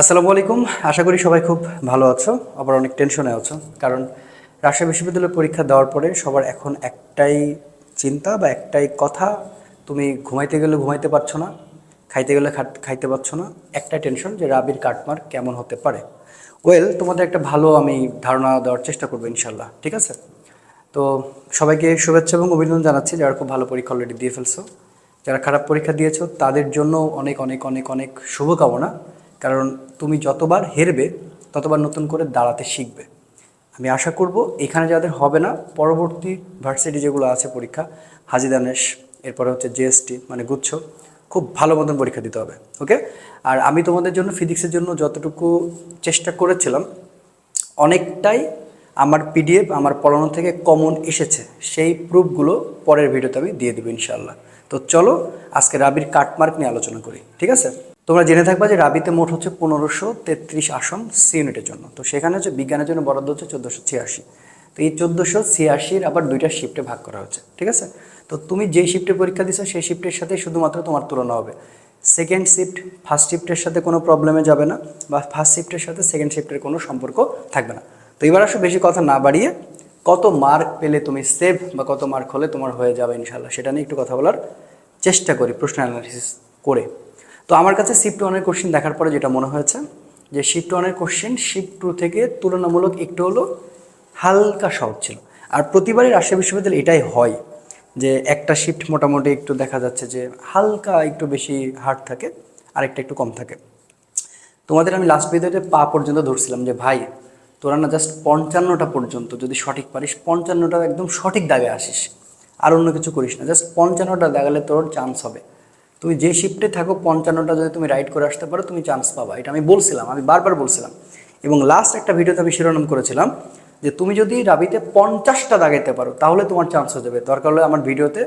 আসসালামু আলাইকুম। আশা করি সবাই খুব ভালো আছো। আবার অনেক টেনশনে আছো। কারণ রাজশাহী বিশ্ববিদ্যালয়ের পরীক্ষা দেওয়ার পরে সবার এখন একটাই চিন্তা বা একটাই কথা, তুমি ঘুমাইতে গেলে ঘুমাইতে পারছ না, খাইতে গেলে খাইতে পারছ না, একটাই টেনশন যে রাবির কাটমার কেমন হতে পারে। ওয়েল তোমাদের একটা ভালো আমি ধারণা দেওয়ার চেষ্টা করব ইনশাল্লাহ ঠিক আছে? তো সবাইকে শুভেচ্ছা এবং অভিনন্দন জানাচ্ছি যারা খুব ভালো পরীক্ষা অলরেডি দিয়ে ফেলছো। যারা খারাপ পরীক্ষা দিয়েছ, তাদের জন্য অনেক অনেক অনেক অনেক শুভকামনা। কারণ তুমি যতবার হেরবে, ততবার নতুন করে দাঁড়াতে শিখবে। আমি আশা করব এখানে যাদের হবে না, পরবর্তী ভার্সিটি যেগুলো আছে পরীক্ষা, হাজি দানেশ, এরপরে হচ্ছে জিএসটি মানে গুচ্ছ, খুব ভালো মতন পরীক্ষা দিতে হবে, ওকে? আর আমি তোমাদের জন্য ফিজিক্সের জন্য যতটুকু চেষ্টা করেছিলাম, অনেকটাই আমার পিডিএফ, আমার পড়ানো থেকে কমন এসেছে। সেই প্রুফগুলো পরের ভিডিওতে আমি দিয়ে দেবো ইনশাল্লাহ তো চলো, আজকে রাবির কাটমার্ক নিয়ে আলোচনা করি, ঠিক আছে? তোমরা জেনে থাকবা যে রাবিতে মোট হচ্ছে পনেরোশো তেত্রিশ আসন সি ইউনিটের জন্য। তো সেখানে হচ্ছে বিজ্ঞানের জন্য বরাদ্দ হচ্ছে চোদ্দোশো ছিয়াশি। তো এই চোদ্দোশো ছিয়াশির আবার দুইটা শিফটে ভাগ করা হচ্ছে, ঠিক আছে? তো তুমি যেই শিফটে পরীক্ষা দিছো, সেই শিফটের সাথে শুধুমাত্র তোমার তুলনা হবে। সেকেন্ড শিফট ফার্স্ট শিফটের সাথে কোনো প্রবলেমে যাবে না, বা ফার্স্ট শিফটের সাথে সেকেন্ড শিফটের কোনো সম্পর্ক থাকবে না। তো এবার আসো বেশি কথা না বাড়িয়ে, কত মার্ক পেলে তুমি সেভ বা কত মার্ক হলে তোমার হয়ে যাবে ইনশাল্লাহ সেটা নিয়ে একটু কথা বলার চেষ্টা করি, প্রশ্ন অ্যানালিসিস করে। তো আমার কাছে শিফট ওয়ানের কোশ্চেন দেখার পরে যেটা মনে হয়েছে, যে শিফট ওয়ানের কোশ্চেন শিফট টু থেকে তুলনামূলক একটু হলো হালকা সহজ ছিল। আর প্রতিবারই রাজশাহী বিশ্ববিদ্যালয় এটাই হয়, যে একটা শিফট মোটামুটি একটু দেখা যাচ্ছে যে হালকা একটু বেশি হার্ড থাকে, আরেকটা একটু কম থাকে। তোমাদের আমি লাস্ট ভিডিওতে পা পর্যন্ত ধরছিলাম যে ভাই, তোরা না জাস্ট পঞ্চান্নটা পর্যন্ত যদি সঠিক পারিস পঞ্চান্নটা একদম সঠিক দাগে আসিস, আর অন্য কিছু করিস না জাস্ট পঞ্চান্নটা দাগালে তোর চান্স হবে। তুমি যে শিফটে থাকো, পঞ্চান্নটা যদি তুমি রাইড করে আসতে পারো, তুমি চান্স পাবা। এটা আমি বলছিলাম, আমি বারবার বলছিলাম। এবং লাস্ট একটা ভিডিওতে আমি শিরোনাম করেছিলাম যে তুমি যদি রাবিতে পঞ্চাশটা দাগাইতে পারো, তাহলে তোমার চান্স হয়ে যাবে। দরকার হলে আমার ভিডিওতে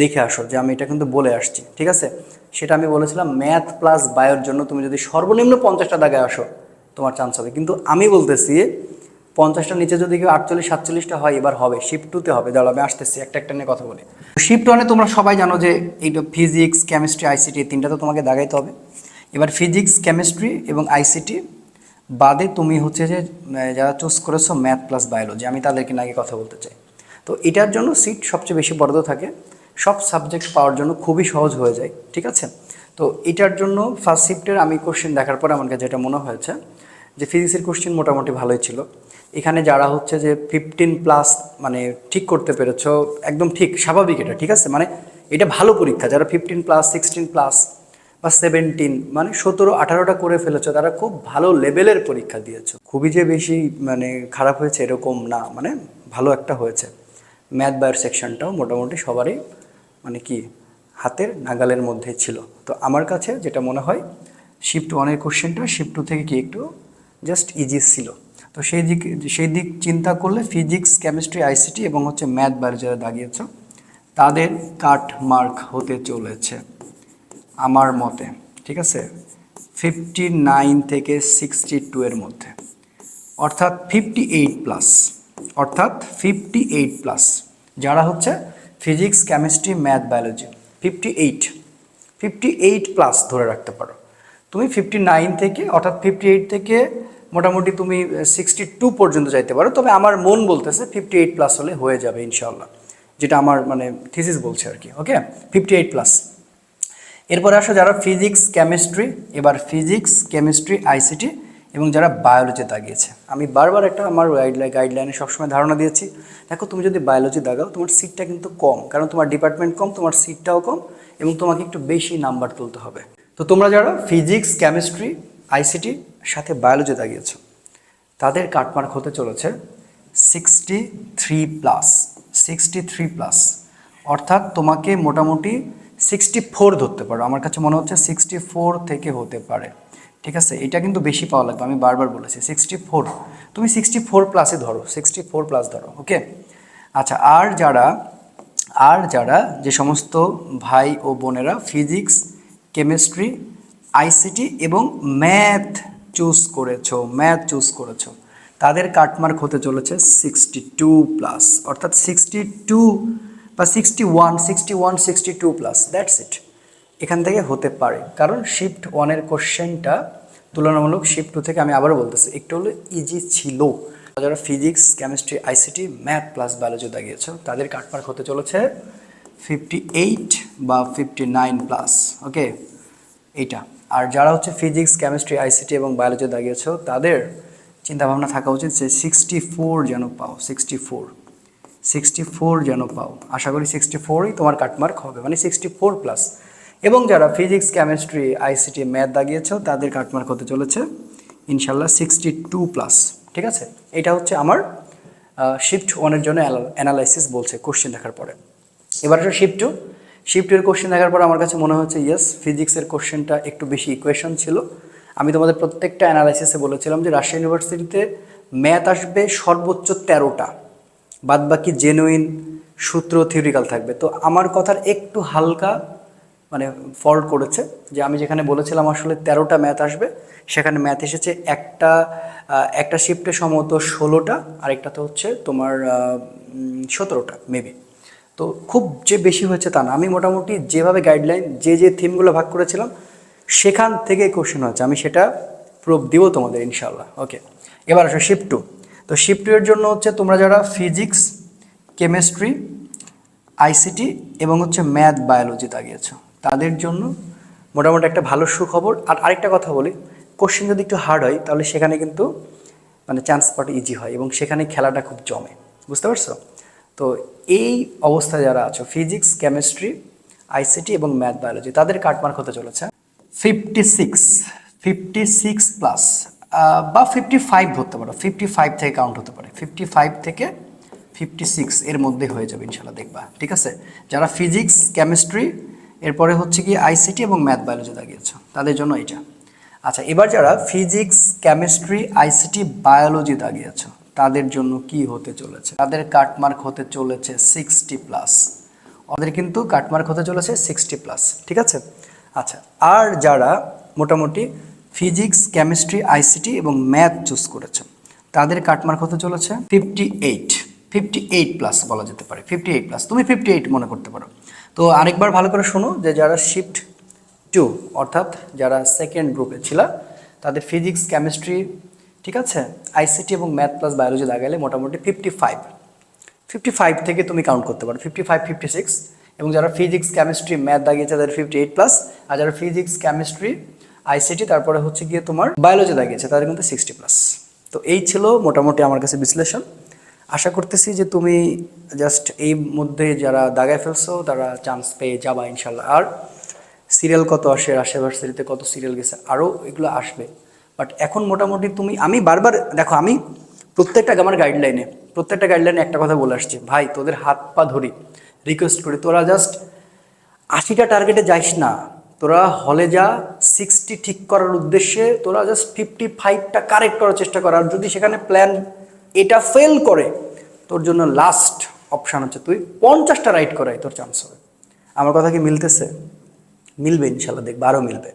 দেখে আসো যে আমি এটা কিন্তু বলে আসছি, ঠিক আছে? সেটা আমি বলেছিলাম ম্যাথ প্লাস বায়োর জন্য তুমি যদি সর্বনিম্ন পঞ্চাশটা দাগায় আসো, তোমার চান্স হবে। কিন্তু আমি বলতেছি পঞ্চাশটা নিচে যদি কেউ আটচল্লিশ, সাতচল্লিশটা হয়, এবার হবে। শিফট টুতে হবে। দাঁড়াও, আমি আসতেছি। একটা একটা নিয়ে কথা বলি। শিফট ওয়ানে তোমরা সবাই জানো যে এইটা ফিজিক্স কেমিস্ট্রি আইসিটি তিনটা তো তোমাকে দাগাইতে হবে। এবার ফিজিক্স কেমিস্ট্রি এবং আইসিটি বাদে তুমি হচ্ছে যে যারা চুজ করেছ ম্যাথ প্লাস বায়োলজি আমি তাদেরকে নাকি কথা বলতে চাই। তো এটার জন্য সিট সবচেয়ে বেশি বরাদ্দ থাকে। সব সাবজেক্ট পাওয়ার জন্য খুবই সহজ হয়ে যায়, ঠিক আছে? তো এটার জন্য ফার্স্ট শিফটের আমি কোশ্চেন দেখার পরে আমার কাছে যেটা মনে হয়েছে, যে ফিজিক্সের কোশ্চেন মোটামুটি ভালোই ছিল। এখানে যারা হচ্ছে যে ফিফটিন প্লাস মানে ঠিক করতে পেরেছ, একদম ঠিক, স্বাভাবিক এটা, ঠিক আছে? মানে এটা ভালো পরীক্ষা, যারা ফিফটিন প্লাস সিক্সটিন প্লাস বা সেভেন্টিন মানে সতেরো, আঠারোটা করে ফেলেছ, তারা খুব ভালো লেভেলের পরীক্ষা দিয়েছ। খুবই যে বেশি মানে খারাপ হয়েছে এরকম না মানে ভালো একটা হয়েছে। ম্যাথ বায়োর সেকশনটাও মোটামুটি সবারই মানে কি হাতের নাগালের মধ্যে ছিল। তো আমার কাছে যেটা মনে হয় শিফট ওয়ানের কোশ্চেনটা শিফট টু থেকে কি একটু জাস্ট ইজি ছিল। তো সেই দিক সেই দিক চিন্তা করলে ফিজিক্স, কেমিস্ট্রি, আইসিটি এবং হচ্ছে ম্যাথ বায়োর যারা দাগিয়েছ, তাদের কাট মার্ক হতে চলেছে আমার মতে, ঠিক আছে? ফিফটি নাইন থেকে সিক্সটি টু এর মধ্যে। অর্থাৎ ফিফটি এইট প্লাস অর্থাৎ ফিফটি এইট প্লাস যারা হচ্ছে physics, chemistry, math, biology fifty eight fifty eight plus ধরে রাখতে পারো। তুমি ফিফটি নাইন থেকে, অর্থাৎ ফিফটি এইট থেকে মোটামুটি তুমি সিক্সটি টু পর্যন্ত যাইতে পারো, তবে আমার মন বলতেছে ফিফটি এইট প্লাস হলে হয়ে যাবে ইনশাল্লাহ যেটা আমার মানে থিসিস বলছে আর কি ওকে ফিফটি এইট প্লাস এরপরে আসো যারা ফিজিক্স কেমিস্ট্রি এবার ফিজিক্স কেমিস্ট্রি আইসিটি এবং যারা বায়োলজি দাগিয়েছে। আমি বারবার একটা আমার গাইডলাইন গাইডলাইনে সবসময় ধারণা দিয়েছি, দেখো তুমি যদি বায়োলজি দাগাও, তোমার সিটটা কিন্তু কম, কারণ তোমার ডিপার্টমেন্ট কম, তোমার সিটটাও কম এবং তোমাকে একটু বেশি নাম্বার তুলতে হবে। তো তোমরা যারা ফিজিক্স কেমিস্ট্রি আইসিটি সাথে বায়োলজি দাগিয়েছো। তাদের কাটমার্ক হতে চলেছে sixty three plus sixty three plus অর্থাৎ তোমাকে মোটামুটি সিক্সটি ফোর ধরতে পারো। আমার কাছে মনে হচ্ছে সিক্সটি ফোর থেকে হতে পারে। ঠিক আছে? এটা কিন্তু বেশি পাওয়া লাগবে। আমি বারবার বলেছি সিক্সটি ফোর তুমি সিক্সটি ফোর প্লাসে ধরো সিক্সটি ফোর প্লাস ধরো ওকে আচ্ছা আর যারা আর যারা যে সমস্ত ভাই ও বোনেরা ফিজিক্স কেমিস্ট্রি আইসিটি এবং ম্যাথ চুজ করেছ ম্যাথ চুজ করেছ, তাদের কাটমার্ক হতে চলেছে সিক্সটি টু প্লাস অর্থাৎ সিক্সটি টু বা sixty one sixty one sixty two plus that's it এখান থেকে হতে পারে, কারণ শিফট ওয়ানের কোশ্চেনটা তুলনামূলক শিফট টু থেকে আমি আবারও বলতেছি, একটু হলো ইজি ছিল। যারা physics chemistry ICT math plus biology দাগিয়েছ, তাদের কাটমার্ক হতে চলেছে ফিফটি এইট বা ফিফটি নাইন প্লাস ওকে এইটা। আর যারা হচ্ছে ফিজিক্স কেমিস্ট্রি আইসিটি এবং বায়োলজি দাগিয়েছ তাদের চিন্তাভাবনা থাকা উচিত যে সিক্সটি ফোর যেন পাও সিক্সটি ফোর সিক্সটি ফোর যেন পাও। আশা করি সিক্সটি ফোরই তোমার কাটমার্ক হবে মানে সিক্সটি ফোর প্লাস এবং যারা ফিজিক্স কেমিস্ট্রি আইসিটি ম্যাথ দাগিয়েছ তাদের কাটমার্ক হতে চলেছে, ইনশাল্লাহ সিক্সটি টু প্লাস ঠিক আছে? এটা হচ্ছে আমার শিফট ওয়ানের জন্য অ্যানালাইসিস বলছে কোশ্চেন দেখার পরে। এবার শিফট টু শিফট টু এর কোশ্চেন দেখার পর আমার কাছে মনে হচ্ছে ইয়েস ফিজিক্সের কোশ্চেনটা একটু বেশি ইকুয়েশন ছিল। আমি তোমাদের প্রত্যেকটা অ্যানালাইসিসে বলেছিলাম যে রাজশাহী ইউনিভার্সিটিতে ম্যাথ আসবে সর্বোচ্চ তেরোটা। বাদ বাকি জেনুইন সূত্র থিওরিক্যাল থাকবে। তো আমার কথার একটু হালকা মানে ফল্ট করেছে যে আমি যেখানে বলেছিলাম আসলে তেরোটা ম্যাথ আসবে, সেখানে ম্যাথ এসেছে একটা একটা শিফটে সম্ভবত ষোলোটা, আরেকটাতে হচ্ছে তোমার সতেরোটা মেবি তো খুব যে বেশি হয়েছে তা না। আমি মোটামুটি যেভাবে গাইডলাইন যে যে থিমগুলো ভাগ করেছিলাম, সেখান থেকে কোশ্চেন হচ্ছে আমি সেটা প্রুফ দিব তোমাদের ইনশাল্লাহ ওকে এবার আসো শিফট টু তো শিফট টু এর জন্য হচ্ছে তোমরা যারা ফিজিক্স কেমিস্ট্রি আইসিটি এবং হচ্ছে ম্যাথ বায়োলজি দাগিয়েছো তাদের জন্য মোটামুটি একটা ভালো সুখবর। আর আরেকটা কথা বলি কোশ্চেন যদি একটু হার্ড হয়, তাহলে সেখানে কিন্তু মানে চান্স পাওয়াটা ইজি হয় এবং সেখানে খেলাটা খুব জমে। বুঝতে পারছ? তো এই অবস্থায় যারা আছো ফিজিক্স কেমিস্ট্রি আইসিটি এবং ম্যাথ বায়োলজি তাদের কাটমার্ক হতে চলেছে। Fifty six fifty six plus বা ফিফটি ফাইভ ধরতে পারো ফিফটি ফাইভ থেকে কাউন্ট হতে পারে। ফিফটি ফাইভ থেকে ফিফটি সিক্স এর মধ্যে হয়ে যাবে ইনশাল্লাহ দেখবা। ঠিক আছে? যারা ফিজিক্স কেমিস্ট্রি এরপরে হচ্ছে কি আইসিটি এবং ম্যাথ বায়োলজি দাগিয়েছো, তাদের জন্য এটা আচ্ছা এবার যারা ফিজিক্স কেমিস্ট্রি আইসিটি বায়োলজি দাগিয়েছো তাদের জন্য কি হতে চলেছে? তাদের কাটমার্ক হতে চলেছে সিক্সটি প্লাস ওদের কিন্তু কাটমার্ক হতে চলেছে সিক্সটি প্লাস ঠিক আছে? আচ্ছা আর যারা মোটামুটি ফিজিক্স কেমিস্ট্রি আইসিটি এবং ম্যাথ চুজ করেছে, তাদের কাটমার্ক হতে চলেছে fifty eight fifty eight plus বলা যেতে পারে ফিফটি এইট প্লাস তুমি ফিফটি এইট মনে করতে পারো। তো আরেকবার ভালো করে শোনো যে যারা শিফট টু অর্থাৎ যারা সেকেন্ড গ্রুপে ছিল, তাদের ফিজিক্স কেমিস্ট্রি ঠিক আছে? আইসিটি এবং ম্যাথ প্লাস বায়োলজি লাগাইলে মোটামুটি ফিফটি ফাইভ ফিফটি ফাইভ থেকে তুমি কাউন্ট করতে পারো। ফিফটি ফাইভ ফিফটি সিক্স এবং যারা ফিজিক্স কেমিস্ট্রি ম্যাথ দাগিয়েছে তাদের ফিফটি এইট প্লাস আর যারা ফিজিক্স কেমিস্ট্রি আইসিটি তারপরে হচ্ছে গিয়ে তোমার বায়োলজি দাগিয়েছে তাদের কিন্তু সিক্সটি প্লাস তো এই ছিল মোটামুটি আমার কাছে বিশ্লেষণ। আশা করতেছি যে তুমি জাস্ট এই মধ্যে যারা দাগায় ফেলছো, তারা চান্স পেয়ে যাবা ইনশাল্লাহ আর সিরিয়াল কত আসে রাশিয়া ভার্সিটিতে কত সিরিয়াল গেছে আরও এগুলো আসবে। বাট এখন মোটামুটি তুমি, আমি বারবার, দেখো আমি প্রত্যেকটা আমার গাইডলাইনে প্রত্যেকটা গাইডলাইনে একটা কথা বলে আসছি। ভাই, তোদের হাত পা ধরি। রিকোয়েস্ট করি, তোরা জাস্ট আশিটা টার্গেটে যাইস না। তোরা হলে যা সিক্সটি ঠিক করার উদ্দেশ্যে তোরা জাস্ট ফিফটি ফাইভটা কারেক্ট করার চেষ্টা কর। আর যদি সেখানে প্ল্যান এটা ফেল করে, তোর জন্য লাস্ট অপশান হচ্ছে তুই পঞ্চাশটা রাইট করাই তোর চান্স হবে। আমার কথা কি মিলতেছে? মিলবে ইনশাল্লাহ দেখবে আরও মিলবে।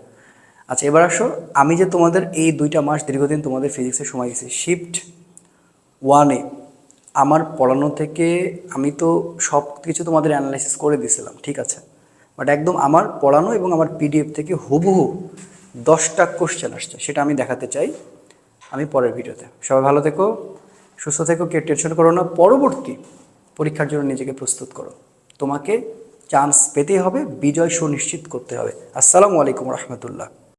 আচ্ছা এবার আসো। আমি যে তোমাদের এই দুইটা মাস দীর্ঘদিন তোমাদের ফিজিক্সের সময় দিয়েছি শিফট ওয়ানে আমার পড়ানো থেকে আমি তো সব কিছু তোমাদের অ্যানালাইসিস করে দিয়েছিলাম, ঠিক আছে? বাট একদম আমার পড়ানো এবং আমার পিডিএফ থেকে হুবহু দশটা কোশ্চেন আসছে, সেটা আমি দেখাতে চাই আমি পরের ভিডিওতে। সবাই ভালো থেকো, সুস্থ থেকো কে টেনশন করো না। পরবর্তী পরীক্ষার জন্য নিজেকে প্রস্তুত করো। তোমাকে চান্স পেতে হবে, বিজয় সুনিশ্চিত করতে হবে। আসসালামু আলাইকুম রহমতুল্লাহ।